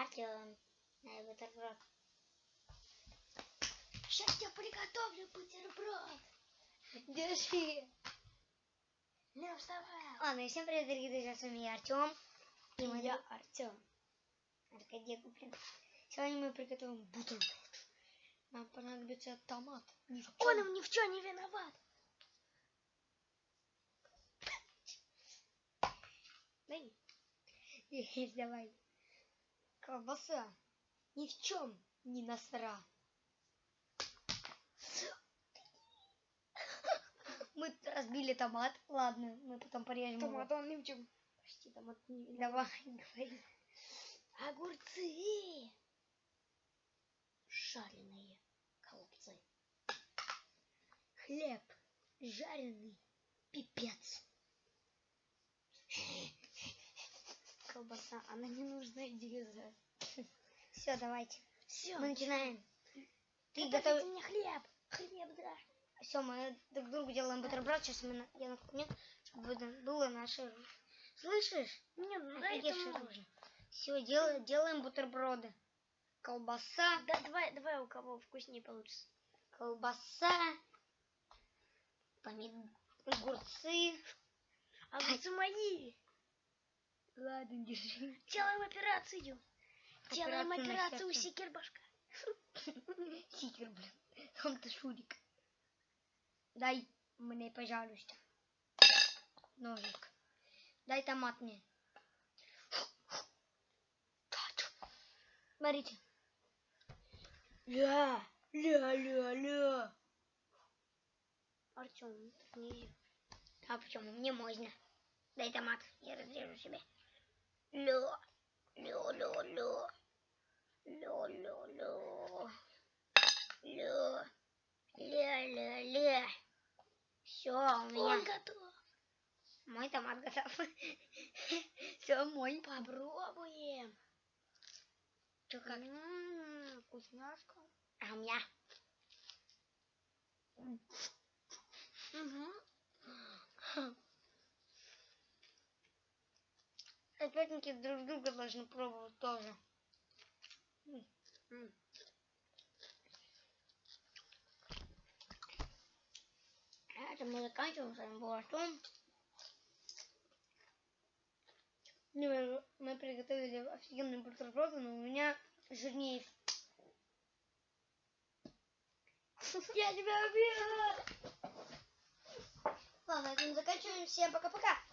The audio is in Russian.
Артем, дай бутерброд. Сейчас я приготовлю бутерброд. Держи. Не вставай. Ладно, и всем привет, дорогие друзья, с вами я Артем. И мы Я Артем. Аркадий Куплин. Сегодня мы приготовим бутерброд. Нам понадобится томат. Ни в Он чём. им ни в чем не виноват. Дай. Есть, давай. Колбаса. Ни в чем не насра. Мы разбили томат. Ладно, мы потом порежем его. Томат он ни в чем. Почти томат. не- Давай, говори. Огурцы. Жареные голубцы. Хлеб жареный. Пипец. Колбаса, она не нужна дерезать. Все, давайте. Все. Мы начинаем. Ты готов? мне хлеб. Хлеб, да. Все, мы друг другу делаем бутерброд. Сейчас мы на... я наклоню, чтобы было- наше. Слышишь? Не, ну дай это оружие. Все, делаем, делаем бутерброды. Колбаса, Да, давай, давай, у кого вкуснее получится. колбаса, помид... огурцы. Огурцы мои. Ладно, держи. Делаем операцию. Делаем Операцию на операцию. Сикербашка. Сикер, блин. Он-то шурик. Дай мне, пожалуйста. Ножик. Дай томат мне. Смотрите. Ля, ля, ля, ля. Артем, нельзя. А почему? Мне можно. Дай томат. Я разрежу себе. Лё. Лё, лё, лё. Лё, лё, лё. Лё. Ля, ля, ля. Все, у Он меня готов. мой томат готов. Все, мой. Попробуем. Чё, как? М, Вкусняшка. А у меня. Угу. Опятники друг друга должны пробовать тоже. А Это мы заканчиваем с вами. Не, Мы приготовили офигенный бутерброд, но у меня жирнее. Я тебя убила! Ладно, на этом заканчиваем. Всем пока-пока.